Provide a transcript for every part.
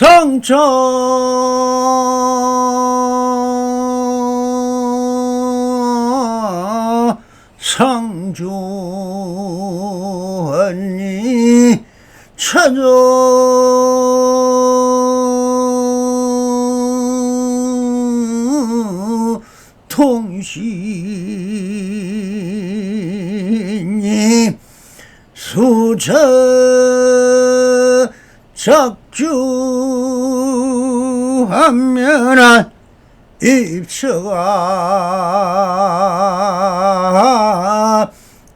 성처 성주언니 찾아. 통신이 수저 적주하면은 입처가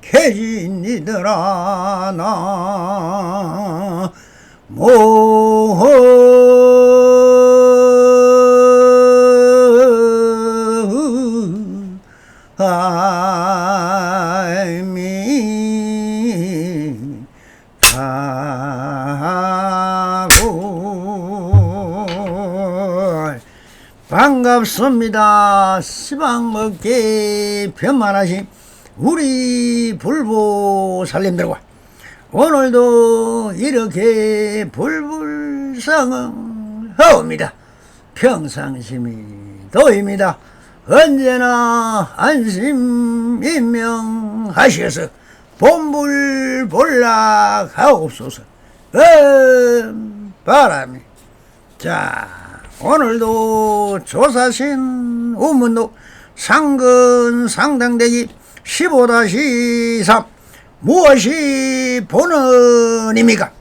개진이더라 나 모. 반갑습니다. 시방 먹기 편만하신 우리 불보 살림들과 오늘도 이렇게 불불상을 하옵니다. 평상심이 도입니다. 언제나 안심인명하셔서 본불본락하옵소서. 음, 바람이. 자, 오늘도 조사신 우문도 상근 상당대기 15-3 무엇이 본원입니까?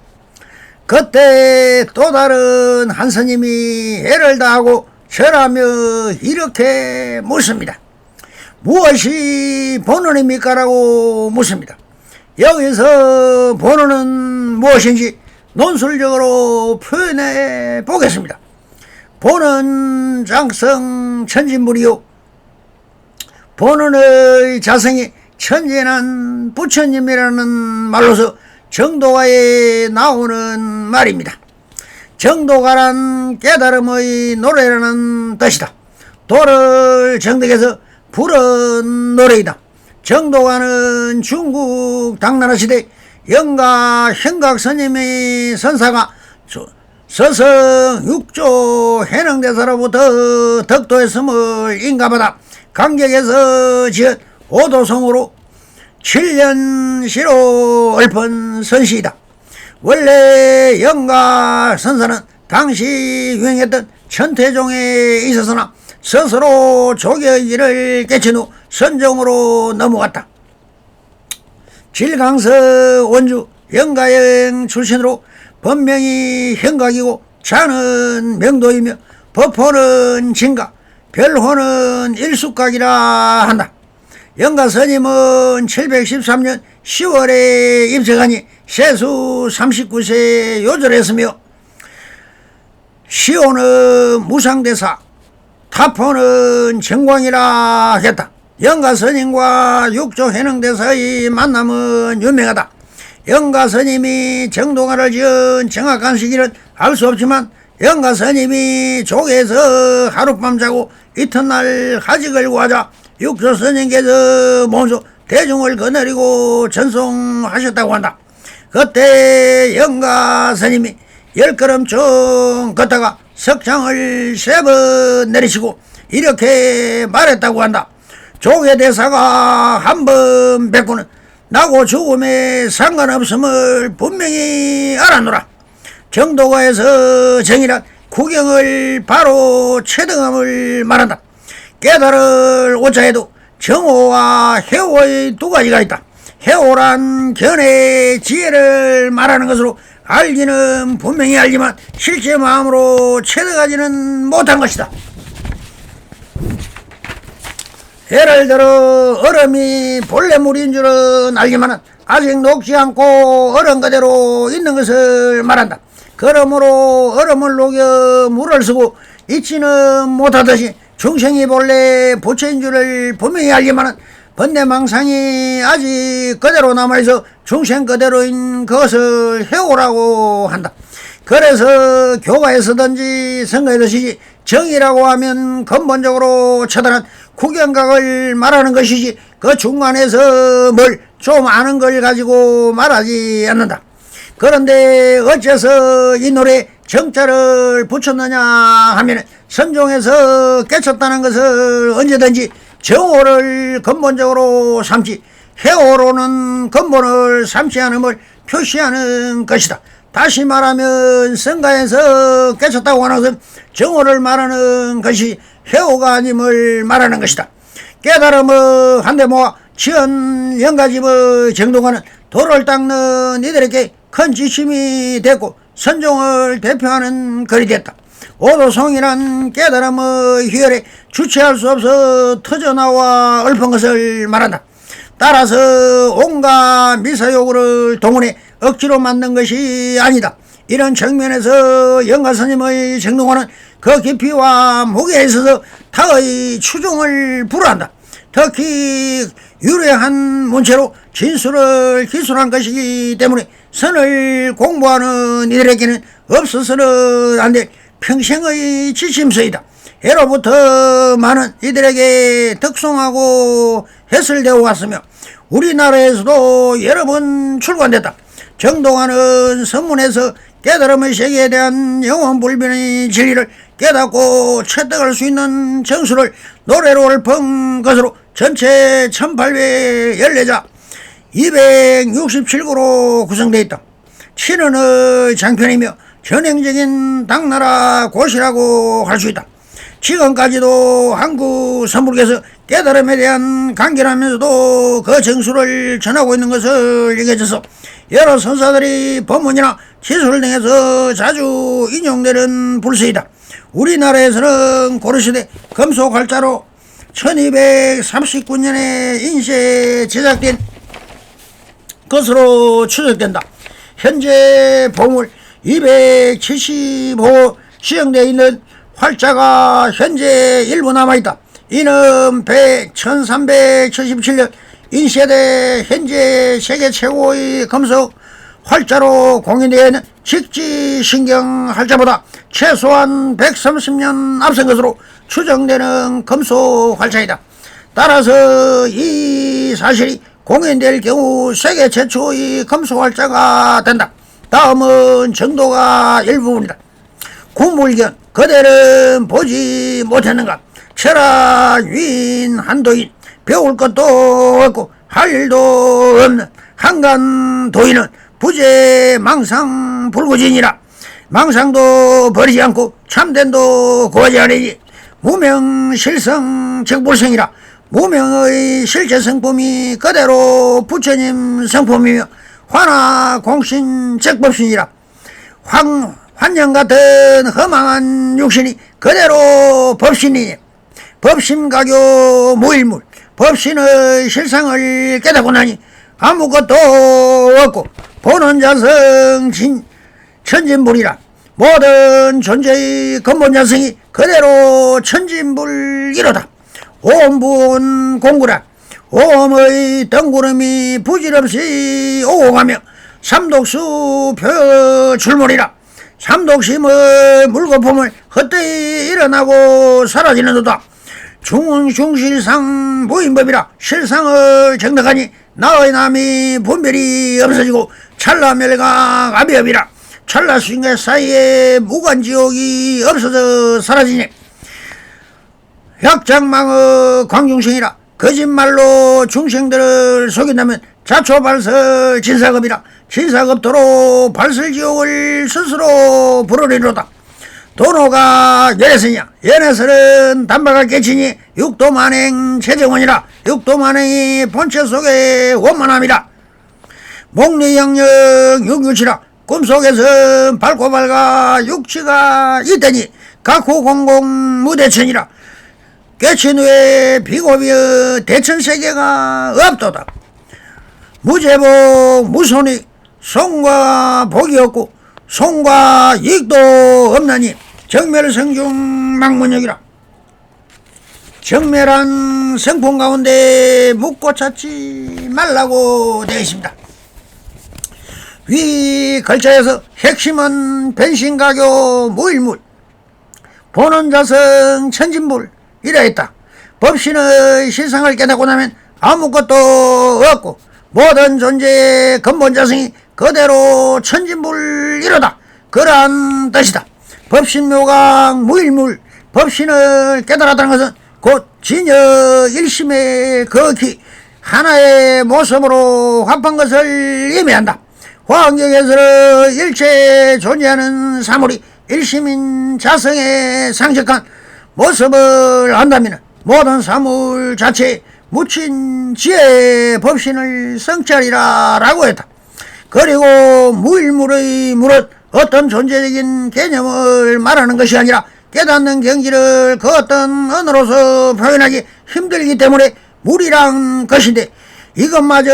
그때 또 다른 한 스님이 애를 다하고 절하며 이렇게 묻습니다. 무엇이 본원입니까? 라고 묻습니다. 여기서 본원은 무엇인지 논술적으로 표현해 보겠습니다. 본은 장성 천진물이요. 본원의 자성이 천진한 부처님이라는 말로서 정도가에 나오는 말입니다. 정도가란 깨달음의 노래라는 뜻이다. 도를 정득해서 부른 노래이다. 정도가는 중국 당나라 시대 영가 현각 스님의 선사가 조- 서성 육조 해능대사로부터 덕도했음을 인가받아 강격에서 지은 오도성으로 7년 시로 읊은 선시이다. 원래 영가 선사는 당시 유행했던 천태종에 있어서나 스스로 조격일을 깨친 후 선종으로 넘어갔다. 질강서 원주 영가영 출신으로 본명이 현각이고 자는 명도이며 법호는 진각, 별호는 일숙각이라 한다. 영가 스님은 713년 10월에 입석하니 세수 39세 요절했으며 시호는 무상대사, 타포는 정광이라 했다. 영가 스님과 육조 해능대사의 만남은 유명하다. 영가 스님이 정동화를 지은 정확한 시기는 알 수 없지만 영가 스님이 족에서 하룻밤 자고 이튿날 하직을 구하자 육조 스님께서 몸소 대중을 거느리고 전송하셨다고 한다. 그때 영가 스님이 열 걸음쯤 걷다가 석장을 세 번 내리시고 이렇게 말했다고 한다. 조계 대사가 한 번 뵙고는 나고 죽음에 상관없음을 분명히 알아노라. 정도가에서 정이란 구경을 바로 최등함을 말한다. 깨달을 오자에도 정오와 해오의 두 가지가 있다. 해오란 견해의 지혜를 말하는 것으로 알기는 분명히 알지만 실제 마음으로 체득하지는 못한 것이다. 예를 들어 얼음이 본래 물인 줄은 알지만 아직 녹지 않고 얼음 그대로 있는 것을 말한다. 그러므로 얼음을 녹여 물을 쓰고 잊지는 못하듯이 중생이 본래 부처인 줄을 분명히 알지만 번뇌망상이 아직 그대로 남아있어 중생 그대로인 그것을 해오라고 한다. 그래서 교가에서든지 선거에서든지 정이라고 하면 근본적으로 처단한 구경각을 말하는 것이지 그 중간에서 뭘 좀 아는 걸 가지고 말하지 않는다. 그런데 어째서 이 노래 정자를 붙였느냐 하면 선종에서 깨쳤다는 것을 언제든지 정오를 근본적으로 삼지 해오로는 근본을 삼지 않음을 표시하는 것이다. 다시 말하면 성가에서 깨쳤다고 하는 것은 정오를 말하는 것이 해오가 아님을 말하는 것이다. 깨달음의 한대 모아 지은 영가집의 정동화는 돌을 닦는 이들에게 큰 지침이 됐고 선종을 대표하는 글이 됐다. 오도송이란 깨달음의 희열에 주체할 수 없어 터져나와 읊은 것을 말한다. 따라서 온갖 미사요구를 동원해 억지로 만든 것이 아니다. 이런 측면에서 영가스님의 정동화는 그 깊이와 무게에 있어서 타의 추종을 불허한다. 특히 유래한 문체로 진술을 기술한 것이기 때문에 선을 공부하는 이들에게는 없어서는 안 될 평생의 지침서이다. 예로부터 많은 이들에게 득송하고 해설되어 왔으며 우리나라에서도 여러 번 출간됐다. 정동하는 선문에서 깨달음의 세계에 대한 영원 불변의 진리를 깨닫고 체득할 수 있는 정수를 노래로 읊은 것으로 전체 1814자 267구로 구성되어 있다. 친언의 장편이며 전형적인 당나라 고시라고 할 수 있다. 지금까지도 한국 선불께서 깨달음에 대한 간결하면서도 그 정수를 전하고 있는 것을 여겨져서 여러 선사들이 법문이나 기술 등에서 자주 인용되는 불서이다. 우리나라에서는 고려시대 금속활자로 1239년에 인쇄 제작된 것으로 추정된다. 현재 보물 275 시행되어 있는 활자가 현재 일부 남아있다. 이는 100, 1377년 인쇄대 현재 세계 최고의 금속 활자로 있는 직지신경 활자보다 최소한 130년 앞선 것으로 추정되는 금속 활자이다. 따라서 이 사실이 공인될 경우 세계 최초의 금속 활자가 된다. 다음은 정도가 일부분이다. 구물견 그대는 보지 못했는가? 철학 위인 한도인 배울 것도 없고 할 일도 없는 한간 도인은 부재 망상 불구진이라. 망상도 버리지 않고 참된도 구하지 않으니 무명 실성 적불성이라. 무명의 실제 성품이 그대로 부처님 성품이며 화나 공신 적법신이라. 황 환영 같은 허망한 육신이 그대로 법신이니 법심가교 무일물 법신의 실상을 깨닫고 나니 아무것도 없고 보는 자성 진, 천진불이라 모든 존재의 근본 자성이 그대로 천진불이로다. 오음분 공구라 오음의 덩구름이 부질없이 오고 가며 삼독수 표 출몰이라 삼독심의 물거품을 헛되이 일어나고 사라지는 도다. 중중실상 무인법이라 실상을 정덕하니 나의 남이 분별이 없어지고 찰나멸각 아비업이라 찰나 수인과 사이에 무관지옥이 없어져 사라지니 약장망의 광중생이라 거짓말로 중생들을 속인다면 자초 발설 진사급이라 진사급도로 발설지옥을 스스로 부르리로다. 도노가 열애서냐 연애설은 단박을 깨치니 육도만행 최정원이라 육도만행이 본체 속에 원만함이라. 목리영역 육유치라 꿈속에서 밝고 밝아 육치가 있더니 각호공공 무대천이라. 깨친 후에 비고비의 대천세계가 없도다 무제복 무손이 성과 복이 없고 성과 이익도 없나니 정멸성중 망문역이라 정멸한 성품 가운데 묻고 찾지 말라고 되어 있습니다. 위 글자에서 핵심은 변신가교 무일물 보는 자성 천진불 이라 했다. 법신의 실상을 깨닫고 나면 아무것도 없고 모든 존재의 근본 자성이 그대로 천진불이로다. 그러한 뜻이다. 법신묘강 무일물 법신을 깨달았다는 것은 곧 진여 일심의 거기 하나의 모습으로 합한 것을 의미한다. 화환경에서는 일체 존재하는 사물이 일심인 자성에 상적한 모습을 안다면 모든 사물 자체에 묻힌 지혜의 법신을 성찰이라 라고 했다. 그리고 무일물의 물은 어떤 존재적인 개념을 말하는 것이 아니라 깨닫는 경지를 그 어떤 언어로서 표현하기 힘들기 때문에 물이란 것인데 이것마저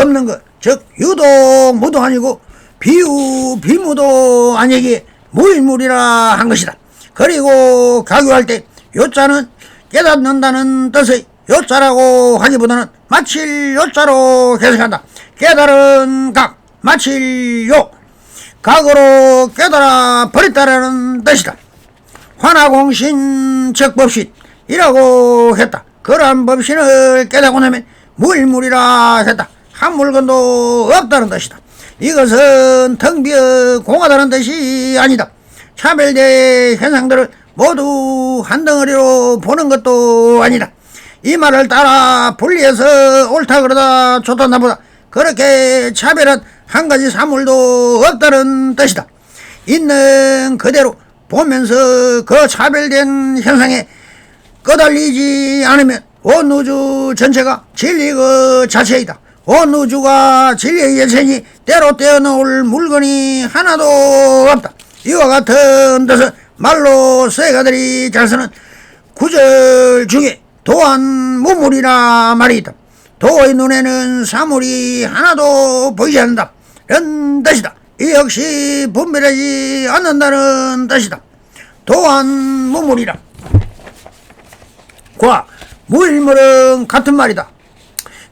없는 것, 즉 유도 무도 아니고 비유 비무도 아니기에 무일물이라 한 것이다. 그리고 가교할 때 요자는 깨닫는다는 뜻의 요자라고 하기보다는 마칠 요자로 해석한다. 깨달은 각, 마칠 요. 각으로 깨달아 버렸다라는 뜻이다. 화나공신 적법신 이라고 했다. 그러한 법신을 깨닫고 나면 무일물이라 했다. 한 물건도 없다는 뜻이다. 이것은 텅 비어 공하다는 뜻이 아니다. 차별대 현상들을 모두 한 덩어리로 보는 것도 아니다. 이 말을 따라 분리해서 옳다 그러다 좋다 나보다 그렇게 차별한 한 가지 사물도 없다는 뜻이다. 있는 그대로 보면서 그 차별된 현상에 끄달리지 않으면 온 우주 전체가 진리 그 자체이다. 온 우주가 진리의 예체니 때로 떼어놓을 물건이 하나도 없다. 이와 같은 뜻은 말로 쇠가들이 잘 쓰는 구절 중에 도안 무물이라 말이 있다. 도의 눈에는 사물이 하나도 보이지 않는다. 이런 뜻이다. 이 역시 분별하지 않는다는 뜻이다. 도안 무물이라. 과 무일물은 같은 말이다.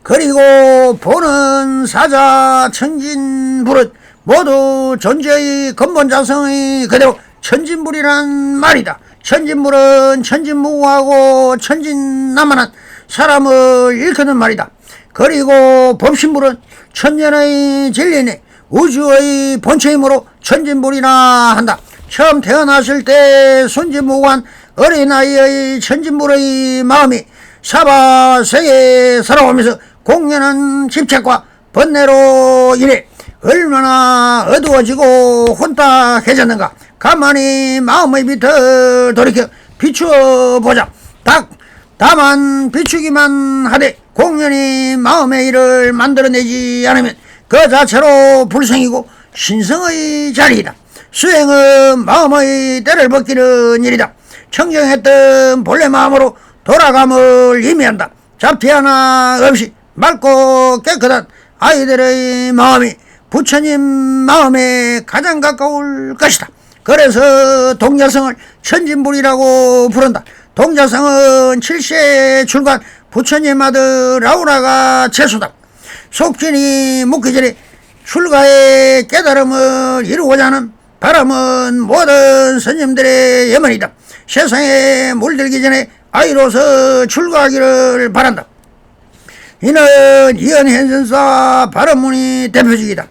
그리고 보는 사자 천진불은 모두 존재의 근본 자성의 그대로 천진불이란 말이다. 천진불은 천진무구하고 천진나만한 사람을 일컫는 말이다. 그리고 법신불은 천년의 진리네 우주의 본체이므로 천진불이라 한다. 처음 태어났을 때 순진무구한 어린아이의 천진불의 마음이 사바세에 살아오면서 공연한 집착과 번뇌로 인해 얼마나 어두워지고 혼탁해졌는가 가만히 마음의 빛을 돌이켜 비추어보자 딱 다만 비추기만 하되 공연히 마음의 일을 만들어내지 않으면 그 자체로 불성이고 신성의 자리이다 수행은 마음의 때를 벗기는 일이다 청정했던 본래 마음으로 돌아감을 의미한다. 잡티 하나 없이 맑고 깨끗한 아이들의 마음이 부처님 마음에 가장 가까울 것이다. 그래서 동자성을 천진불이라고 부른다. 동자성은 7세 출간 부처님 아들 라우라가 채수다. 속진이 묻기 전에 출가의 깨달음을 이루고자 하는 바람은 모든 스님들의 예문이다. 세상에 물들기 전에 아이로서 출가하기를 바란다. 이는 이연현선사 바람문이 대표적이다.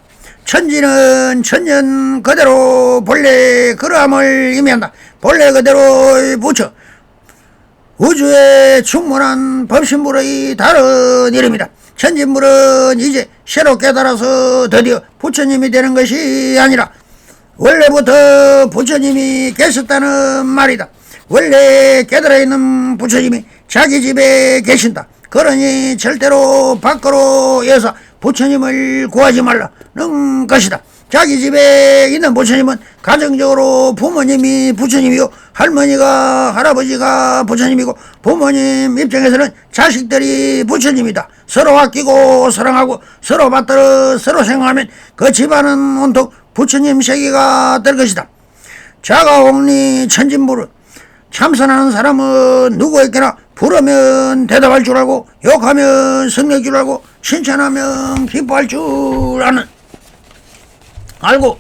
천지는 천년 그대로 본래 그러함을 의미한다. 본래 그대로의 부처. 우주에 충분한 법신물의 다른 이름이다. 천진물은 이제 새로 깨달아서 드디어 부처님이 되는 것이 아니라 원래부터 부처님이 계셨다는 말이다. 원래 깨달아 있는 부처님이 자기 집에 계신다. 그러니 절대로 밖으로 해서 부처님을 구하지 말라는 것이다. 자기 집에 있는 부처님은 가정적으로 부모님이 부처님이고 할머니가 할아버지가 부처님이고 부모님 입장에서는 자식들이 부처님이다. 서로 아끼고 사랑하고 서로 받들어 서로 생각하면 그 집안은 온통 부처님 세계가 될 것이다. 자가옥리 천진부를 참선하는 사람은 누구에게나 부르면 대답할 줄 알고 욕하면 성낼 줄 알고 칭찬하면 기뻐할 줄 아는 알고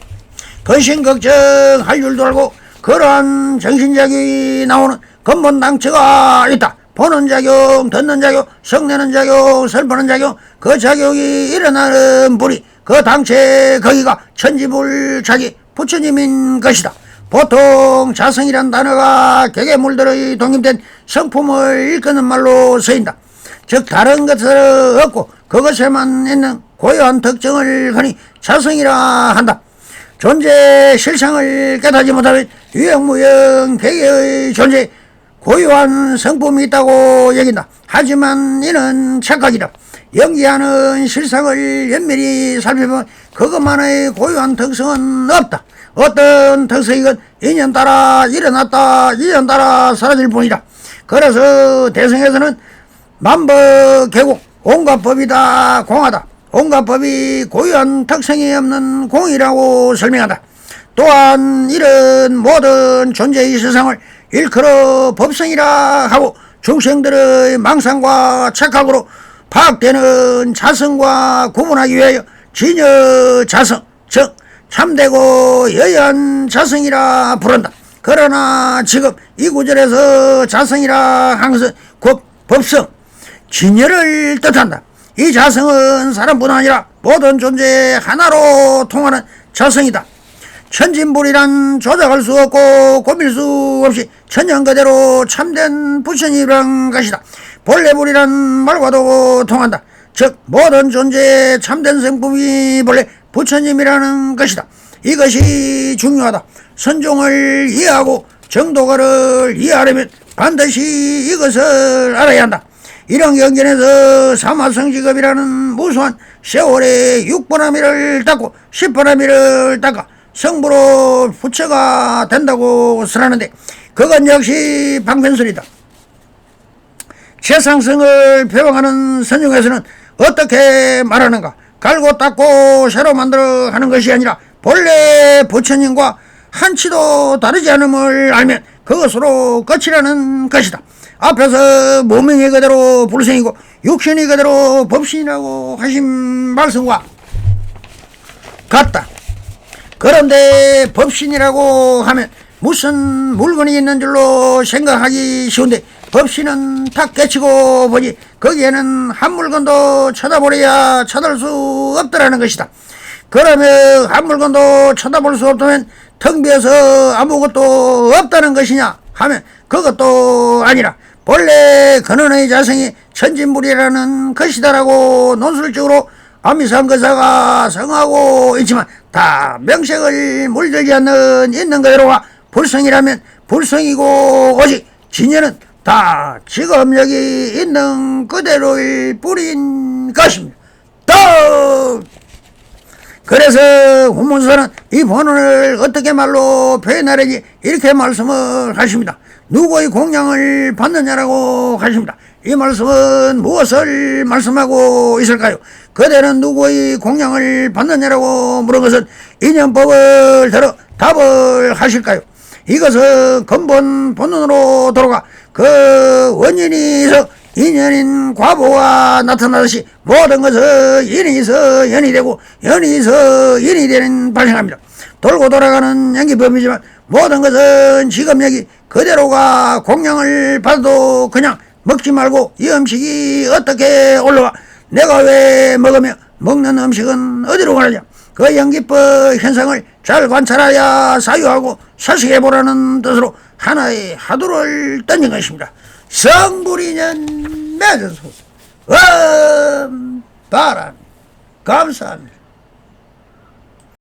근심 걱정할 줄도 알고 그러한 정신작용이 나오는 근본 당처가 있다. 보는 작용, 듣는 작용, 성내는 작용, 설보는 작용, 그 작용이 일어나는 불이 그 당체 거기가 천지불 자기 부처님인 것이다. 보통 자성이란 단어가 물들어 독립된 성품을 일컫는 말로 쓰인다. 즉 다른 것을 얻고 그것에만 있는 고유한 특징을 거니 자성이라 한다. 존재 실상을 깨닫지 못하면 유형무형 개개의 존재 고유한 성품이 있다고 여긴다. 하지만 이는 착각이다. 연기하는 실상을 연밀히 살펴보면 그것만의 고유한 특성은 없다. 어떤 특성이건 인연 따라 일어났다, 인연 따라 사라질 뿐이다. 그래서 대성에서는 만법 계곡 온갖 법이 다 공하다. 온갖 법이 고유한 특성이 없는 공이라고 설명한다. 또한 이런 모든 존재의 세상을 일컬어 법성이라 하고 중생들의 망상과 착각으로 파악되는 자성과 구분하기 위하여 진여 자성, 즉 참되고 여연 자성이라 부른다. 그러나 지금 이 구절에서 자성이라 한 것은 곧 법성, 진여를 뜻한다. 이 자성은 사람뿐 아니라 모든 존재 하나로 통하는 자성이다. 천진불이란 조작할 수 없고 고밀 수 없이 천년 그대로 참된 부처님이란 것이다. 본래불이란 말과도 통한다. 즉 모든 존재의 참된 성품이 본래 부처님이라는 것이다. 이것이 중요하다. 선종을 이해하고 정도가를 이해하려면 반드시 이것을 알아야 한다. 이런 경전에서 사마성직업이라는 무수한 세월의 6번아미를 닦고 10번아미를 닦아 성부로 부처가 된다고 쓰라는데 그건 역시 방편설이다. 최상승을 표방하는 선중에서는 어떻게 말하는가? 갈고 닦고 새로 만들어 하는 것이 아니라 본래 부처님과 한치도 다르지 않음을 알면 그것으로 끝이라는 것이다. 앞에서 몸명이 그대로 불생이고 육신이 그대로 법신이라고 하신 말씀과 같다. 그런데 법신이라고 하면 무슨 물건이 있는 줄로 생각하기 쉬운데 법신은 탁 깨치고 보니 거기에는 한 물건도 쳐다보려야 찾을 수 없더라는 것이다. 그러면 한 물건도 쳐다볼 수 없다면 텅 비어서 아무것도 없다는 것이냐 하면 그것도 아니라 본래 근원의 자성이 천진물이라는 것이다라고 논술적으로 아미상거사가 성하고 있지만 다 명색을 물들지 않는 있는 그대로가 불성이라면 불성이고 오직 진여는 다 지금 여기 있는 그대로일 뿐인 것입니다. 또 그래서 후문서는 이 본원을 어떻게 말로 표현하려지 이렇게 말씀을 하십니다. 누구의 공양을 받느냐라고 하십니다. 이 말씀은 무엇을 말씀하고 있을까요? 그대는 누구의 공양을 받느냐라고 물은 것은 인연법을 들어 답을 하실까요? 이것은 근본 본론으로 돌아가 그 원인이 있어. 인연인 과보가 나타나듯이 모든 것은 인이 있어 연이 되고 연이 있어 인이 되는 발생합니다. 돌고 돌아가는 연기법이지만 모든 것은 지금 여기 그대로가 공양을 받아도 그냥 먹지 말고 이 음식이 어떻게 올라와? 내가 왜 먹으며 먹는 음식은 어디로 가느냐? 그 연기법 현상을 잘 관찰하여 사유하고 사식해보라는 뜻으로 하나의 하도를 던진 것입니다. 성불이년 맺어소서 음 바람 감사합니다.